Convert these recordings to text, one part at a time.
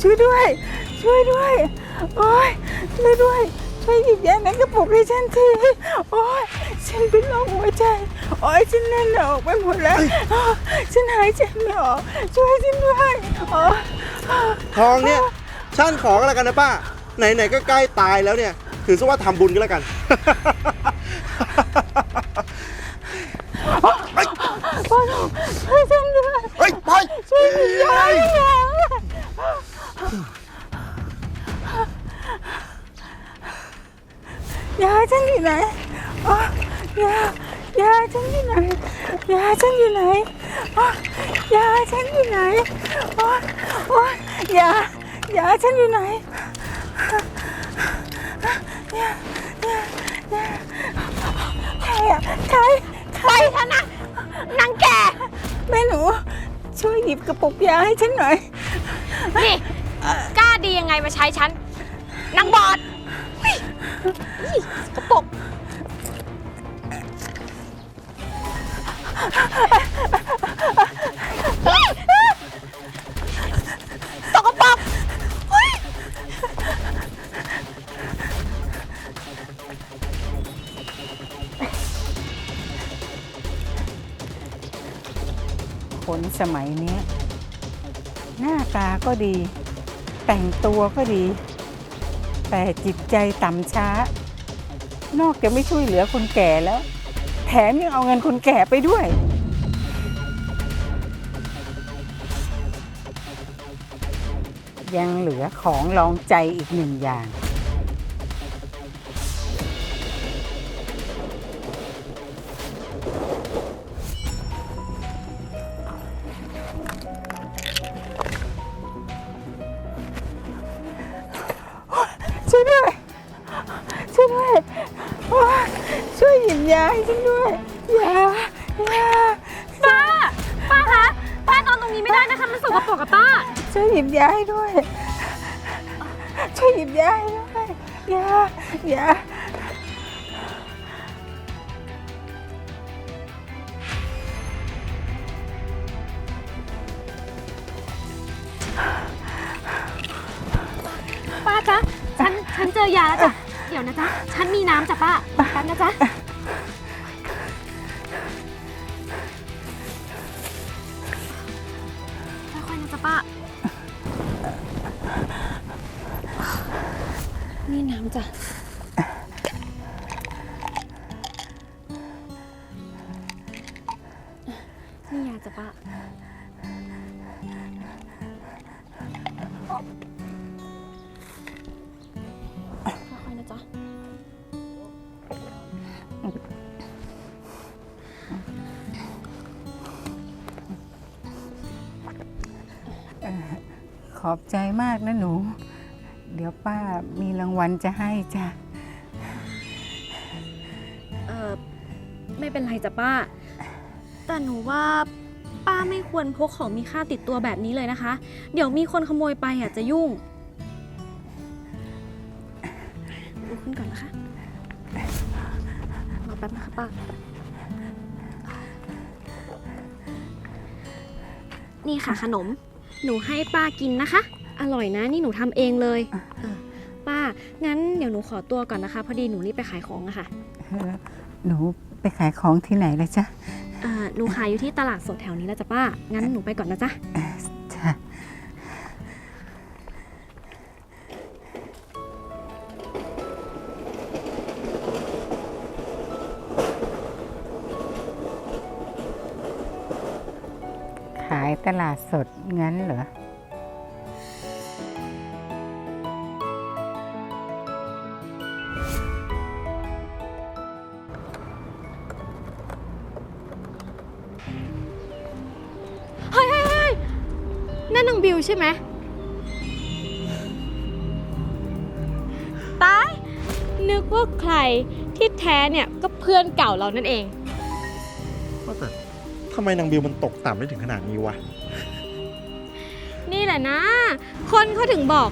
ช่วยด้วย ช่วยด้วย โอ้ยช่วยด้วย ช่วยหยิบยาในกระปุกให้ฉันที โอ้ยฉันเป็นโรคหัวใจ โอ้ยฉันแน่นหน้าอกไปหมดแล้วอ้าวฉันหายใจไม่ออก ช่วยฉันด้วยโอ้ยทองเนี่ยฉันขอก็แล้วกันนะป้า ไหนๆก็ใกล้ตายแล้วเนี่ย ถือซะว่าทำบุญก็แล้วกัน พ่อหนุ่มช่วยฉันด้วย เฮ้ยไป ช่ อยู่ไหนอ๋อยายาฉันอยู่ไหนยาฉันอยู่ไหนอ๋อยาฉันอยู่ไหนอ๋อโอ้ยยายาฉันอยู่ไหนยายายาใครอะใครใครคะนะนางแกแม่หนู ช่วยหยิบกระปุกยาให้ฉันหน่อย นี่ กล้าดียังไงมาใช้ฉันนางบอดเฮ้ยนี่ส กระปกเฮ้ยสกปรกเฮ้ยคนสมัยนี้ หน้าตาก็ดี แต่งตัวก็ดี แต่จิตใจต่ำช้า นอกจากไม่ช่วยเหลือคนแก่แล้ว แถมยังเอาเงินคนแก่ไปด้วย ยังเหลือของรองใจอีกหนึ่งอย่าง ยหยิบยาให้ฉันด้วยยายาป้า ป้าคะ ป้านอนตรงนี้ไม่ได้นะคะ มันสกปรกกับป้า ช่วยหยิบยาให้ด้วย ช่วยหยิบยาให้ด้วยยายาป้าจ๊ะ ฉัน ฉันเจอยาแล้วจ้ะ เดี๋ยวนะจ๊ะ ฉันมีน้ำจ้ะป้าแป๊บนะจ๊ะ นี่น้ำจ้ะ นี่ยาจ้ะป้าค่อยๆนะจ๊ะ ขอบใจมากนะหนู เดี๋ยวป้ามีรางวัลจะให้จ้ะ เออไม่เป็นไรจ้ะป้า แต่หนูว่าป้าไม่ควรพกของมีค่าติดตัวแบบนี้เลยนะคะ เดี๋ยวมีคนขโมยไปอะจะยุ่งลุกขึ้นก่อนนะคะรอแป๊บนะคะป้า นี่ค่ะขนม หนูให้ป้ากินนะคะ อร่อยนะนี่หนูทำเองเลยเออป้า งั้นเดี๋ยวหนูขอตัวก่อนนะคะ พอดีหนูรีบไปขายของอะค่ะเออหนูไปขายของที่ไหนละจ๊ะเอ่อหนูขายอยู่ที่ตลาดสดแถวนี้แล้วจ้ะป้า งั้นหนูไปก่อนนะจ๊ะ เอ่อจ้ะขายตลาดสดงั้นเหรอ ใช่ไหมตาย นึกว่าใครที่แท้เนี่ยก็เพื่อนเก่าเรานั่นเอง ว่าแต่ทำไมนางบิวมันตกต่ำได้ถึงขนาดนี้วะ นี่แหละนะ คนเขาถึงบอก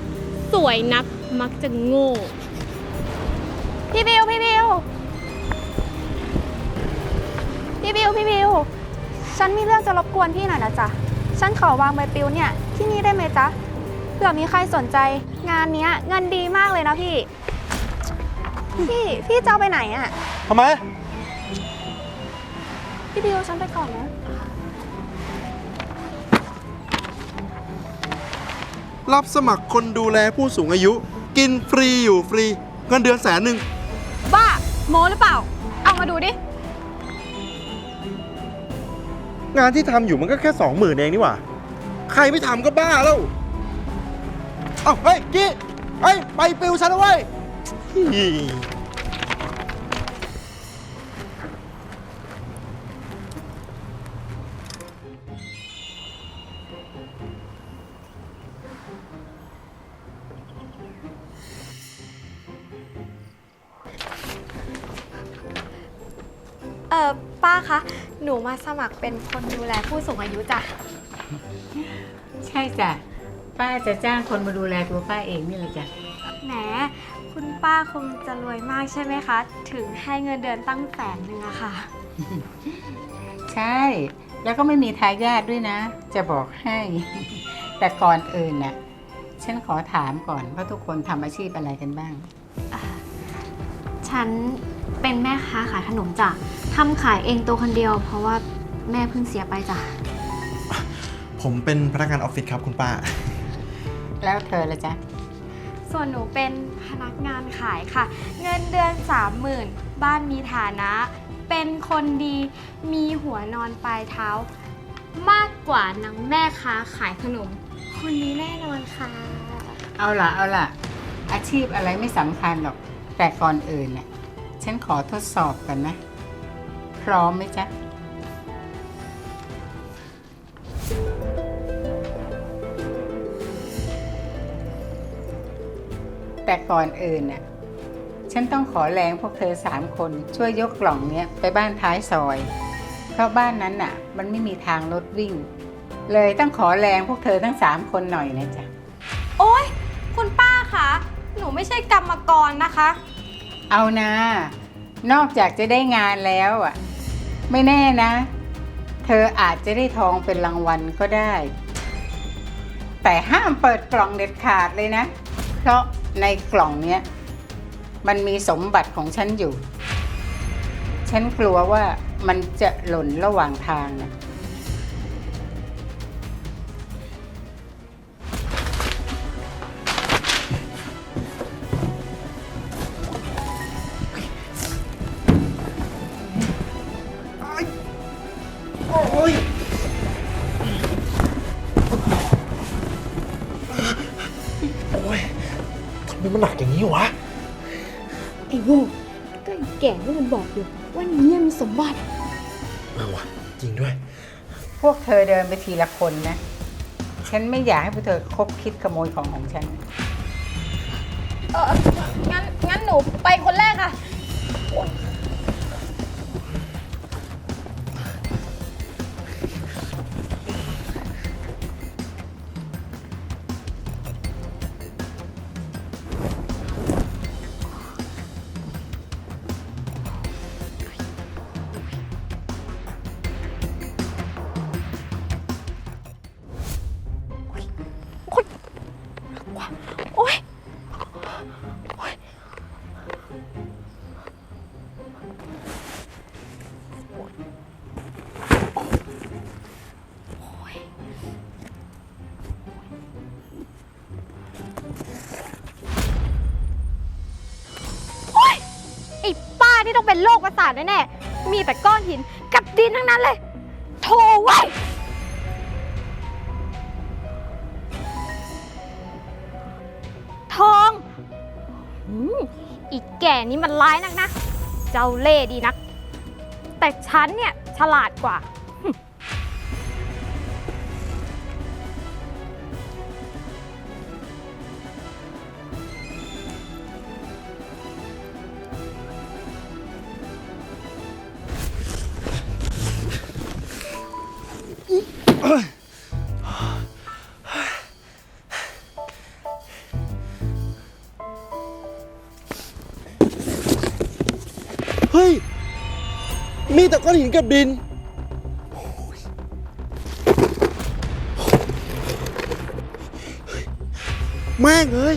สวยนักมักจะโง่ พี่บิว พี่บิว พี่บิว พี่บิว ฉันมีเรื่องจะรบกวนพี่หน่อยนะจ๊ะ ฉันขอวางใบปลิวเนี่ย ที่นี่ได้ไหมจ๊ะเผื่อมีใครสนใจ งานเนี้ยเงินดีมากเลยนะพี่ พี่พี่จะเอาไปไหนอะ ทำไม พี่บิวฉันไปก่อนนะ รับสมัครคนดูแลผู้สูงอายุ กินฟรีอยู่ฟรี เงินเดือนแสนหนึ่งบ้าโมหรือเปล่า เอามาดูดิ งานที่ทำอยู่มันก็แค่สองหมื่นเองนี่หว่า ใครไม่ทำก็บ้าแล้ว เอ้าเฮ้ยกี้เฮ้ยไปปิวฉันนะเว้ยเออป้าคะ หนูมาสมัครเป็นคนดูแลผู้สูงอายุจ้ะ ใช่จ้ะ ป้าจะจ้างคนมาดูแลตัวป้าเองนี่แหละจ้ะ แหม คุณป้าคงจะรวยมากใช่ไหมคะ ถึงให้เงินเดือนตั้งแสนหนึ่งอะค่ะ ใช่ แล้วก็ไม่มีทายาทด้วยนะ จะบอกให้ แต่ก่อนอื่นน่ะ ฉันขอถามก่อนว่าทุกคนทำอาชีพอะไรกันบ้าง ฉันเป็นแม่ค้าขายขนมจ้ะทำขายเองตัวคนเดียว เพราะว่าแม่เพิ่งเสียไปจ้ะ ผมเป็นพนักงานออฟฟิศครับคุณป้า แล้วเธอละจ๊ะ ส่วนหนูเป็นพนักงานขายค่ะ เงินเดือน30,000บ้านมีฐานะ เป็นคนดี มีหัวนอนปลายเท้า มากกว่านางแม่ค้าขายขนม คนนี้แน่นอนค่ะ เอาล่ะ เอาล่ะ อาชีพอะไรไม่สำคัญหรอก แต่ก่อนอื่นน่ะฉันขอทดสอบกันนะ พร้อมไหมจ๊ะ แต่ก่อนอื่นน่ะฉันต้องขอแรงพวกเธอสามคนช่วยยกกล่องเนี้ยไปบ้านท้ายซอย เพราะบ้านนั้นน่ะ มันไม่มีทางรถวิ่ง เลยต้องขอแรงพวกเธอทั้งสามคนหน่อยนะจ๊ะโอ๊ย คุณป้าคะหนูไม่ใช่กรรมกรนะคะ เอานะ นอกจากจะได้งานแล้วอะ ไม่แน่นะ เธออาจจะได้ทองเป็นรางวัลก็ได้ แต่ห้ามเปิดกล่องเด็ดขาดเลยนะ เพราะ ในกล่องเนี้ยมันมีสมบัติของฉันอยู่ ฉันกลัวว่ามันจะหล่นระหว่างทางนะโอ้ย ทำไมมันหนักอย่างนี้วะ ไอ้โง่ก็ไอ้แก่นี่มันบอกอยู่ว่าในนี้มีสมบัติ เออวะจริงด้วย พวกเธอเดินไปทีละคนนะ ฉันไม่อยากให้พวกเธอคบคิดขโมยของของฉัน เอองั้น งั้นหนูไปคนแรกค่ะโเป็นโรคประสาทแน่ๆ มีแต่ก้อนหินกับดินทั้งนั้นเลย โทไว้ยทองอืมอีกแก่นี้มันร้ายนักนะ เจ้าเล่ห์ดีนัก แต่ฉันเนี่ยฉลาดกว่า ฮ้ย มีแต่ก้อนหินกับดิน แม่งเอ้ย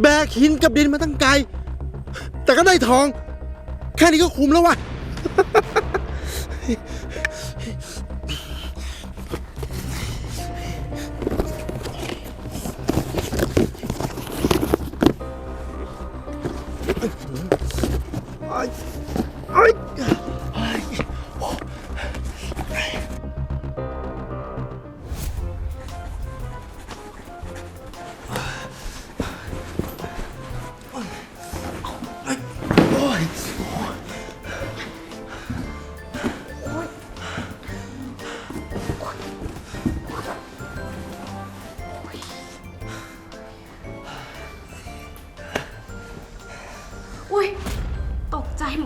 แบกหินกับดินมาตั้งไกล แต่ก็ได้ทอง แค่นี้ก็คุ้มแล้วว่ะ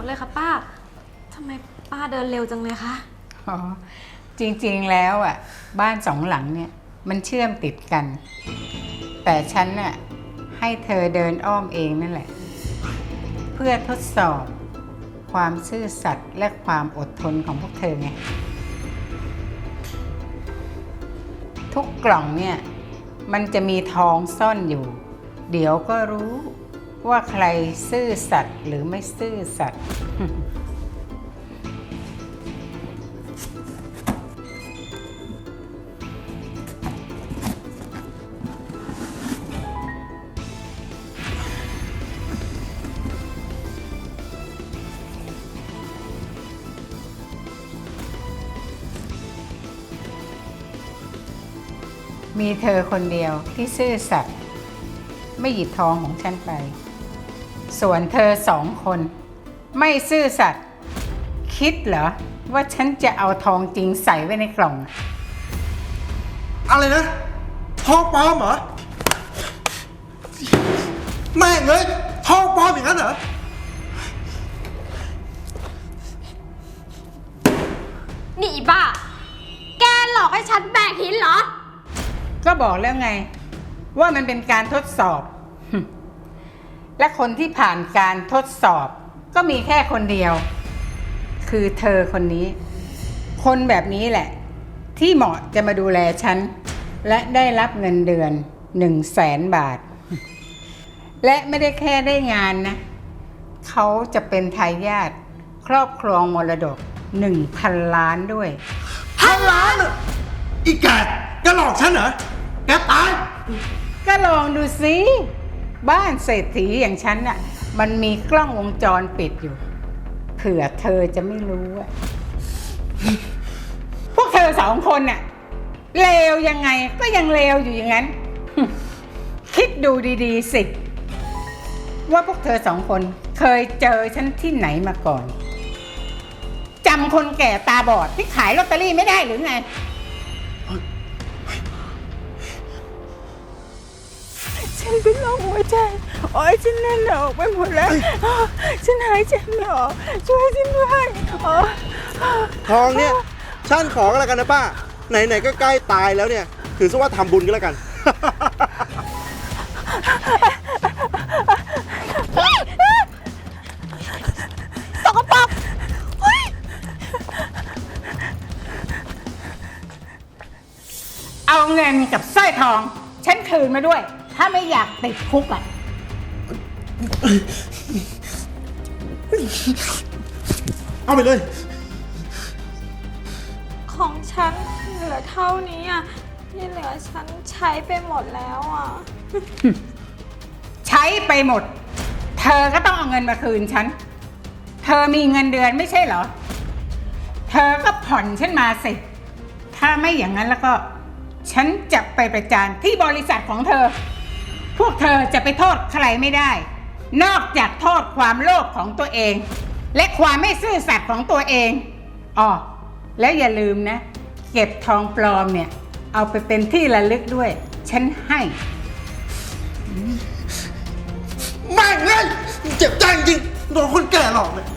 เลยค่ะป้าทำไมป้าเดินเร็วจังเลยคะอ๋อจริงๆแล้วอะ บ้านสองหลังเนี่ยมันเชื่อมติดกัน แต่ฉันน่ะให้เธอเดินอ้อมเองนั่นแหละ เพื่อทดสอบความซื่อสัตย์และความอดทนของพวกเธอไงทุกกล่องเนี่ย มันจะมีทองซ่อนอยู่ เดี๋ยวก็รู้ ว่าใครซื่อสัตย์หรือไม่ซื่อสัตย์มีเธอคนเดียวที่ซื่อสัตย์ไม่หยิบทองของฉันไป ส่วนเธอสองคน ไม่ซื่อสัตย์คิดเหรอ ว่าฉันจะเอาทองจริงใส่ไว้ในกล่อง อะไรนะทองปลอมเหรอ แม่งเอ้ยทองปลอมอย่างนั้นเหรอ นี่อีบ้า แกหลอกให้ฉันแบกหินเหรอ ก็บอกแล้วไง ว่ามันเป็นการทดสอบ และคนที่ผ่านการทดสอบ ก็มีแค่คนเดียว คือเธอคนนี้ คนแบบนี้แหละ ที่เหมาะจะมาดูแลฉัน และได้รับเงินเดือนหนึ่งแสนบาท และไม่ได้แค่ได้งานนะ เขาจะเป็นทายาทครอบครองมรดกหนึ่งพันล้านด้วย พันล้านอะอีแกแกหลอกฉันเหรอ แกตาย ก็ลองดูสิ บ้านเศรษฐีอย่างฉันน่ะมันมีกล้องวงจรปิดอยู่ เผื่อเธอจะไม่รู้อะพวกเธอสองคนน่ะเลวยังไงก็ยังเลวอยู่อย่างนั้น คิดดูดีๆสิ ว่าพวกเธอสองคนเคยเจอฉันที่ไหนมาก่อนจำคนแก่ตาบอดที่ขายลอตเตอรี่ไม่ได้หรือไง ฉันเป็นโรคหัวใจ โอ้ยฉันแน่นหน้าอกไปหมดแล้วอ้าวฉันหายใจไม่ออกช่วยฉันด้วยโอ้ยทองเนี่ยฉันขอกันแล้วกันนะป้า ไหนๆก็ใกล้ตายแล้วเนี่ย ถือซะว่าทำบุญก็แล้วกันเอาเงินกับสร้อยทอง ฉันคืนมาด้วย ถ้าไม่อยากติดคุกอะ เอาไปเลย ของฉันเหลือเท่านี้อะที่เหลือฉันใช้ไปหมดแล้วอะ ใช้ไปหมด เธอก็ต้องเอาเงินมาคืนฉัน เธอมีเงินเดือนไม่ใช่เหรอ เธอก็ผ่อนฉันมาสิ ถ้าไม่อย่างนั้นแล้วก็ ฉันจะไปประจานที่บริษัทของเธอ พวกเธอจะไปโทษใครไม่ได้ นอกจากโทษความโลภของตัวเอง และความไม่ซื่อสัตย์ของตัวเองอ๋อแล้วอย่าลืมนะ เก็บทองปลอมเนี่ย เอาไปเป็นที่ระลึกด้วย ฉันให้แม่งเลยเจ็บใจจริงโดนคนแก่หลอกเนี่ย